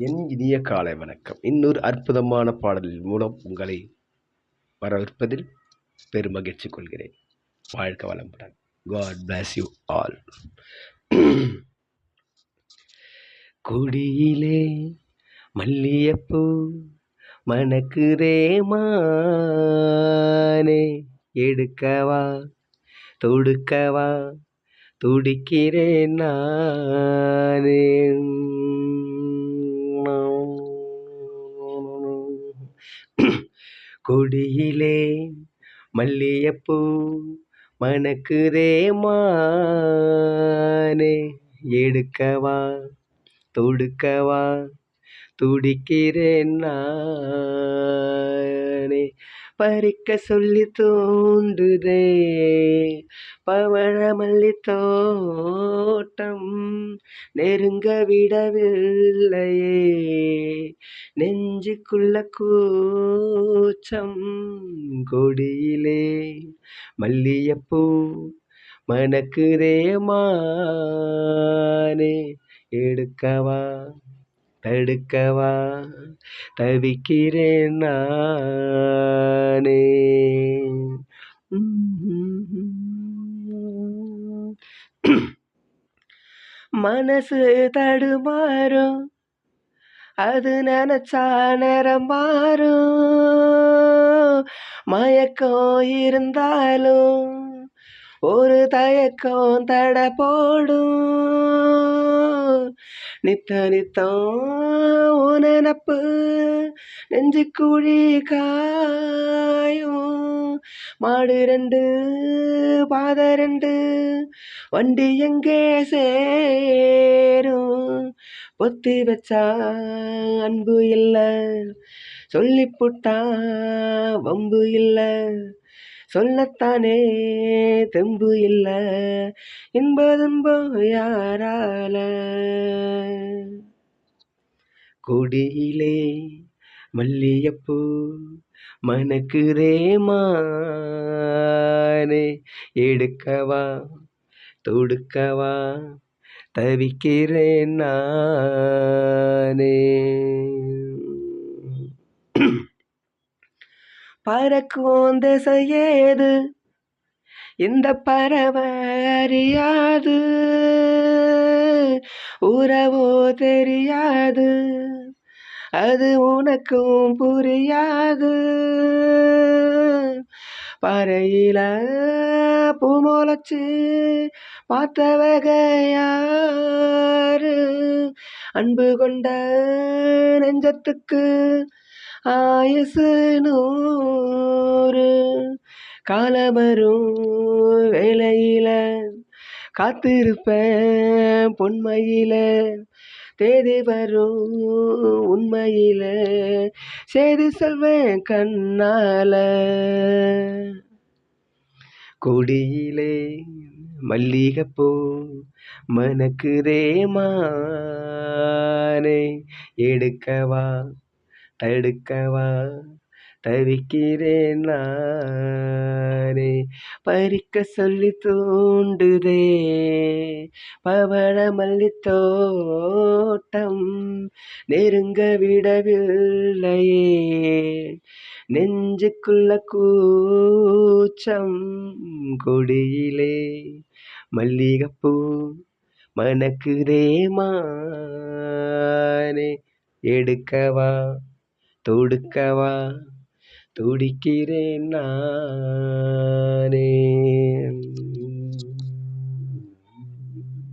என் இனிய காலை வணக்கம். இன்னொரு அற்புதமான பாடலின் மூலம் உங்களை வரவேற்பதில் பெருமகிழ்ச்சி கொள்கிறேன். வாழ்க வளமுடன். காட் பிளஸ் யூ ஆல் குடியிலே மல்லியப்பூ மணக்குதே மானே. எடுக்கவா தொடுக்கவா துடிக்கிறேன் நானே. கொடியிலே மல்லியப்பூ மணக்குதே மானே. எடுக்கவா தொடுக்கவா துடிக்கிறேன் நானே. பறிக்க சொல்லி தோண்டுதே. பவழமல்லி தோட்டம் நெருங்க விடவில்லையே. நெஞ்சுக்குள்ள கூச்சம் கொடியிலே மல்லியப்பூ மணக்குதே மானே. எடுக்கவா தடுக்கவா தவிக்கிறேன் நான். மனசு தடுமாறும் அது நினச்சா நேரம் மாறும். மயக்கம் இருந்தாலும் ஒரு தயக்கம் தட போடும். நித்த நித்தம் உன் நினப்பு நெஞ்சு குழி காயும். மாடு ரெண்டு பாத ரெண்டு வண்டி எங்கே சேரும்? பொத்தி வச்சா அன்பு இல்லை சொல்லி சொல்லிப்புட்டா வம்பு இல்லை. சொல்லத்தானே தெம்பு இல்லை. இன்ப யாரால? கொடியிலே மல்லியப்பூ மணக்குதே மானே எடுக்கவா தொடுக்கவா தவிக்கிறேன் நான். பறக்கும் திசையேது? இந்த பறவை அறியாது. உறவோ தெரியாது. அது உனக்கும் புரியாது. பறையில பூமோலச்சு பார்த்த வகையாறு அன்பு கொண்ட நெஞ்சத்துக்கு ஆயசு நூறு காலமரும் வேலையில காத்திருப்பேன் பொன்மையில. தேதி வரும் உண்மையில செய்தி செல்வேன் கண்ணால. கொடியிலே மல்லிகைப்பூ மணக்குதே மானே. எடுக்கவா தடுக்கவா? தவிக்கிறேன் நானே. பறிக்க சொல்லி தூண்டுதே. பவழ மல்லி தோட்டம் நெருங்க விடவில்லையே. நெஞ்சுக்குள்ள கூச்சம் கொடியிலே. மல்லிகைப்பூ மணக்குதே மானே. எடுக்கவா? தொடுக்கவா? துடிக்கிறேன் நானே.